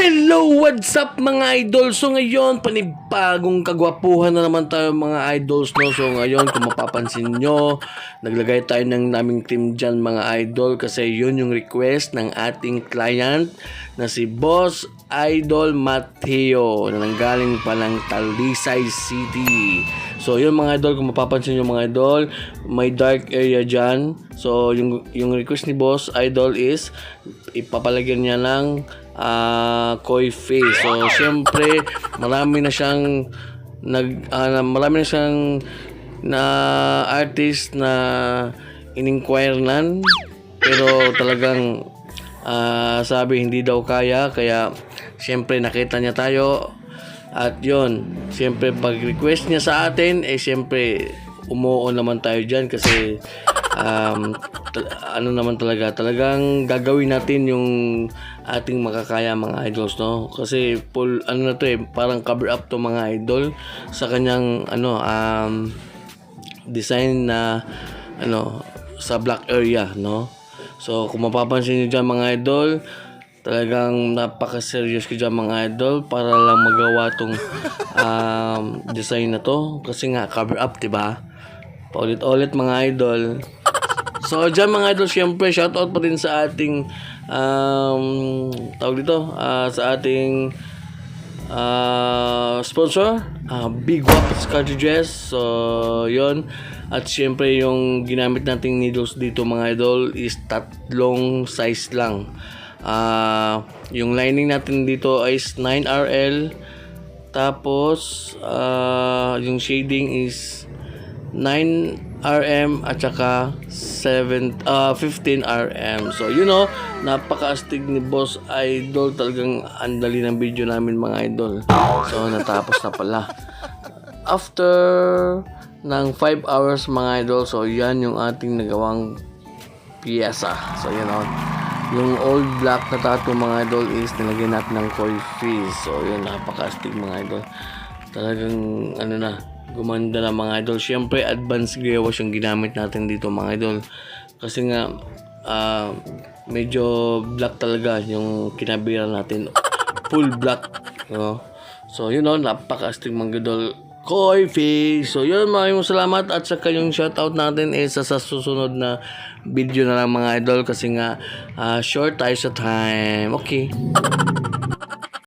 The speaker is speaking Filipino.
Hello! What's up mga idol? So ngayon, panibagong kagwapuhan na naman tayo mga idols no? So ngayon, kung mapapansin nyo, naglagay tayo ng naming team dyan mga idol kasi yun yung request ng ating client na si Boss Idol Mateo na nanggaling pa ng Talisay City. So yun mga idol, kung mapapansin nyo mga idol, may dark area dyan. So yung, yung request ni Boss Idol is ipapalagyan niya ng ah koi face. So, syempre, marami na siyang nag ah, marami na siyang na artist na in-inquire nan. Pero talagang ah, sabi hindi daw kaya. Kaya syempre nakita niya tayo. At yon syempre pag request niya sa atin eh syempre umuo naman tayo dyan kasi um, ano naman talaga talagang gagawin natin yung ating makakaya mga idols no? Kasi full ano na to eh parang cover up to mga idol sa kanyang ano um, design na ano sa black area no? So kung mapapansin niyo dyan mga idol talagang napaka-serious ko dyan mga idol para lang magawa tong um, design na to. Kasi nga cover up ba? Paulit-ulit mga idol So, dyan mga idol, syempre, shoutout pa din sa ating, um, tawag dito, ah, sa ating ah, sponsor, ah, Big Waps Cartridges. So, yon At syempre, yung ginamit nating needles dito mga idol is tatlong size lang. Ah, yung lining natin dito is 9RL. Tapos, ah, yung shading is 9 RM at saka 7 uh, 15 RM. So, you know, napaka-astig ni Boss Idol. Talagang andali ng video namin mga idol. So, natapos na pala. After ng 5 hours mga idol, so yan yung ating nagawang piyesa. So, you know, yung old black na tattoo mga idol is nilagyan natin ng koi fish. So, yun, napaka-astig mga idol. Talagang, ano na, gumanda na mga idol. Siyempre, advanced wash yung ginamit natin dito mga idol. Kasi nga, ah, medyo black talaga yung kinabiran natin. Full black. No? So, yun know, napaka-astig mga idol. Koi fish. So, yun, maraming salamat. At saka yung shoutout natin is sa, sa susunod na video na lang mga idol. Kasi nga, ah, short tayo sa time. Okay.